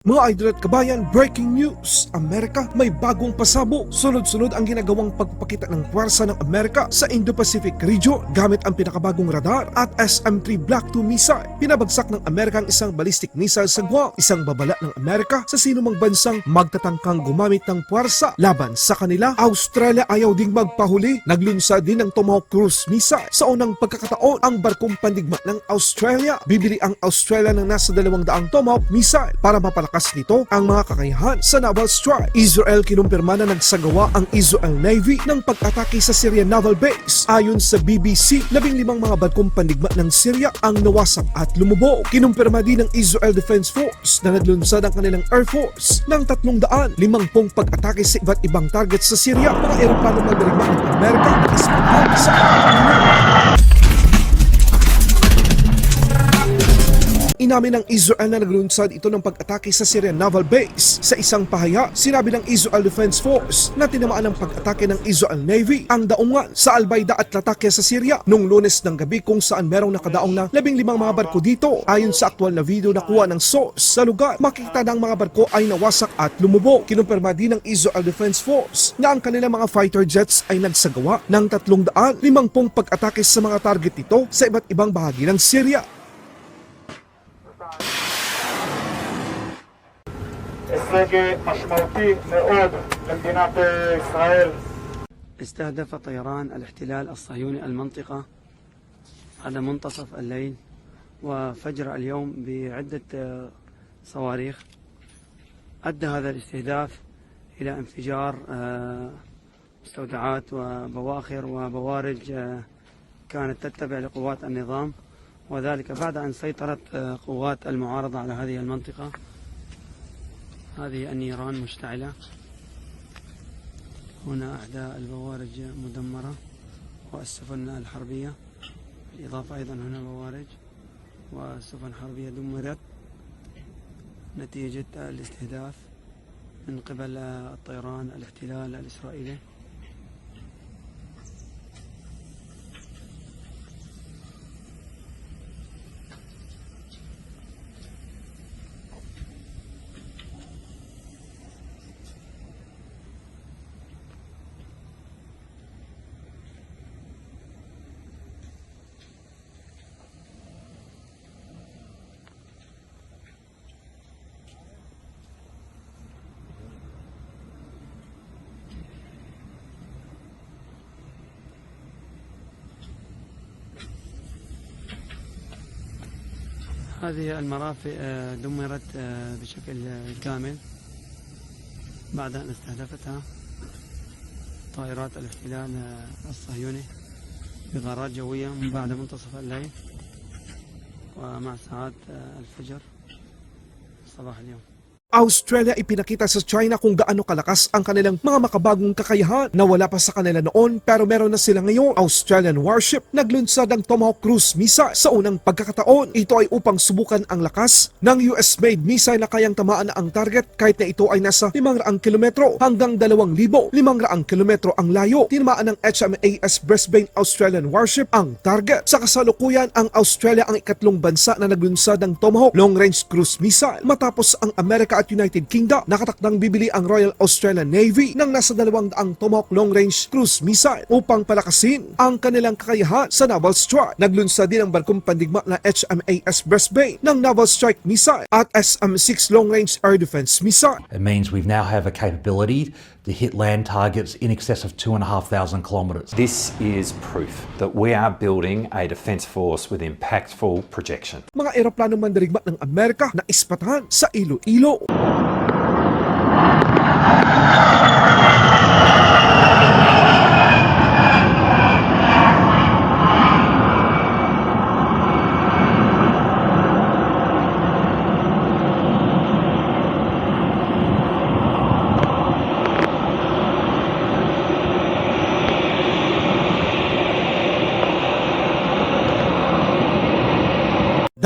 Mga idol at kabayan, breaking news! Amerika may bagong pasabo. Sunod-sunod ang ginagawang pagpapakita ng puwersa ng Amerika sa Indo-Pacific region gamit ang pinakabagong radar at SM-3 Black 2 missile. Pinabagsak ng Amerika ang isang ballistic missile sa Guam, isang babala ng Amerika sa sinumang bansang magtatangkang gumamit ng puwersa laban sa kanila. Australia ayaw ding magpahuli. Naglunsad din ng Tomahawk cruise missile. Sa unang pagkakataon, ang barkong pandigma ng Australia. Bibili ang Australia ng nasa 200 Tomahawk missile para mapalakas nito ang mga kakayahan sa naval strike. Israel kinumpirma na nagsagawa ang Israel Navy ng pag-atake sa Syrian Naval Base. Ayon sa BBC, labing limang mga barkong pandigma ng Syria ang nawasak at lumubog. Kinumpirma din ng Israel Defense Force na naglunsad ang kanilang Air Force ng 350 pag-atake sa iba't ibang target sa Syria. Mga eroplano na dirigma ng Amerika ispatan sa Inamin ng Israel na naglunsad ito ng pag-atake sa Syrian Naval Base. Sa isang pahaya, sinabi ng Israel Defense Force na tinamaan ng pag-atake ng Israel Navy ang daungan sa Albaida at Latakia sa Syria noong lunes ng gabi kung saan merong nakadaong na labing limang mga barko dito. Ayon sa aktwal na video na kuha ng source sa lugar, makikita ang mga barko ay nawasak at lumubog. Kinumpirma din ng Israel Defense Force na ang kanilang mga fighter jets ay nagsagawa ng 350 pag-atake sa mga target nito sa iba't ibang bahagi ng Syria. הישג משמעותי מאוד למדינת ישראל. استهدف طيران الاحتلال الصهيوني المنطقة على منتصف الليل وفجر اليوم بعدة آه، صواريخ أدى هذا الاستهداف إلى انفجار آه، مستودعات وبواخر وبوارج آه، كانت تتبع لقوات النظام وذلك بعد أن سيطرت آه، قوات المعارضة على هذه المنطقة هذه النيران مشتعلة. هنا أحدى البوارج مدمرة والسفن الحربية. بالإضافة أيضا هنا بوارج وسفن حربية دمرت نتيجة الاستهداف من قبل الطيران الاحتلال الإسرائيلي. هذه المرافق آه، دمرت آه، بشكل كامل بعد أن استهدفتها طائرات الاحتلال آه، الصهيوني بغارات جوية من بعد منتصف الليل ومع ساعات الفجر صباح اليوم. Australia ipinakita sa China kung gaano kalakas ang kanilang mga makabagong kakayahan na wala pa sa kanila noon pero meron na sila ngayon. Australian warship naglunsad ng Tomahawk cruise missile sa unang pagkakataon. Ito ay upang subukan ang lakas ng US-made missile na kayang tamaan na ang target kahit na ito ay nasa 500 kilometro hanggang 2,500 kilometro ang layo. Tinamaan ng HMAS Brisbane Australian warship ang target. Sa kasalukuyan, ang Australia ang ikatlong bansa na naglunsad ng Tomahawk long-range cruise missile matapos ang Amerika at United Kingdom nakatakdang bibili ang Royal Australian Navy ng nasa 200 Tomahawk long-range cruise missile upang palakasin ang kanilang kakayahan sa naval strike. Naglunsad din ang barkong pandigma na HMAS Brisbane ng naval strike missile at SM-6 long-range air defense missile. It means we now have a capability to hit land targets in excess of 2,500 kilometres. This is proof that we are building a defence force with impactful projection. Mga eroplano mandirigma ng Amerika na ispatahan sa Iloilo.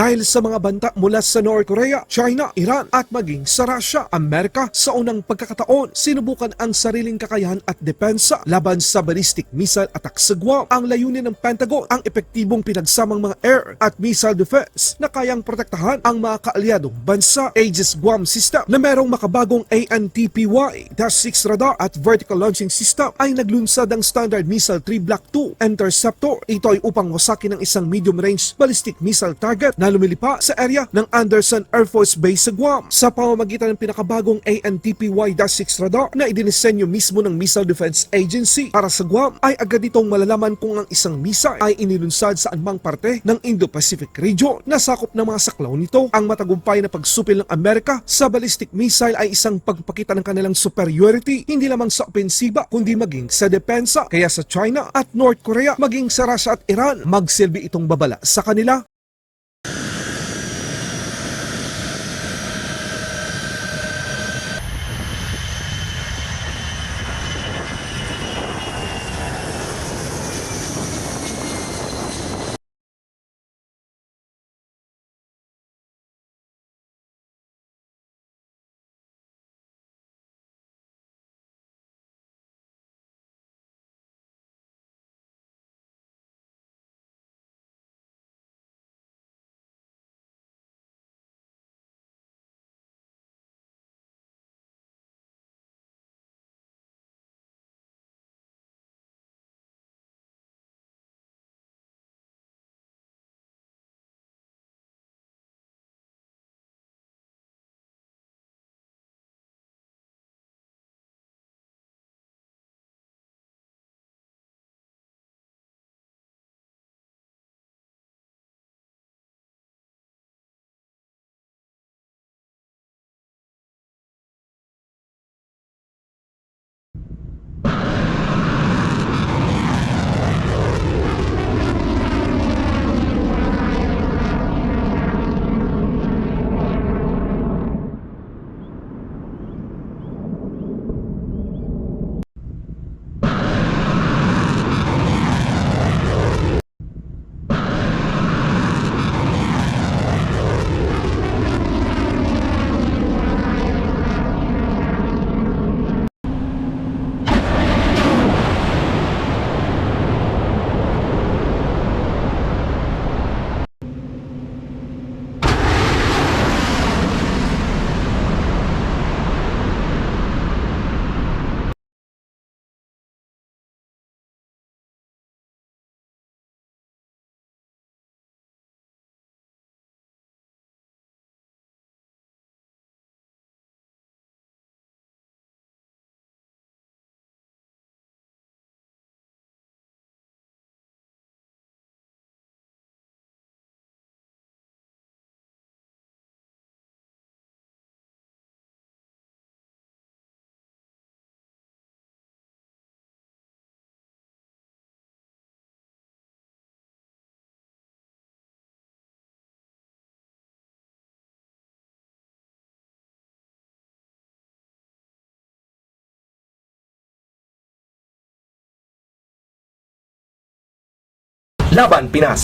Dahil sa mga banta mula sa North Korea, China, Iran at maging sa Russia. Amerika sa unang pagkakataon sinubukan ang sariling kakayahan at depensa laban sa ballistic missile attack sa Guam. Ang layunin ng Pentagon ang epektibong pinagsamang mga air at missile defense na kayang protektahan ang mga kaalyadong bansa. Aegis Guam System na merong makabagong ANTPY-6 radar at vertical launching system ay naglunsad ang Standard Missile 3 Block 2 Interceptor. Ito ay upang wasakin ng isang medium-range ballistic missile target na lumilipa sa area ng Anderson Air Force Base sa Guam. Sa pamamagitan ng pinakabagong ANTPY-6 radar na idinisenyo mismo ng Missile Defense Agency para sa Guam ay agad itong malalaman kung ang isang missile ay inilunsad sa anumang parte ng Indo-Pacific region. Nasakop ng mga saklaw nito ang matagumpay na pagsupil ng Amerika sa ballistic missile ay isang pagpakita ng kanilang superiority hindi lamang sa opensiba kundi maging sa depensa. Kaya sa China at North Korea maging sa Russia at Iran magsilbi itong babala sa kanila Laban Pinas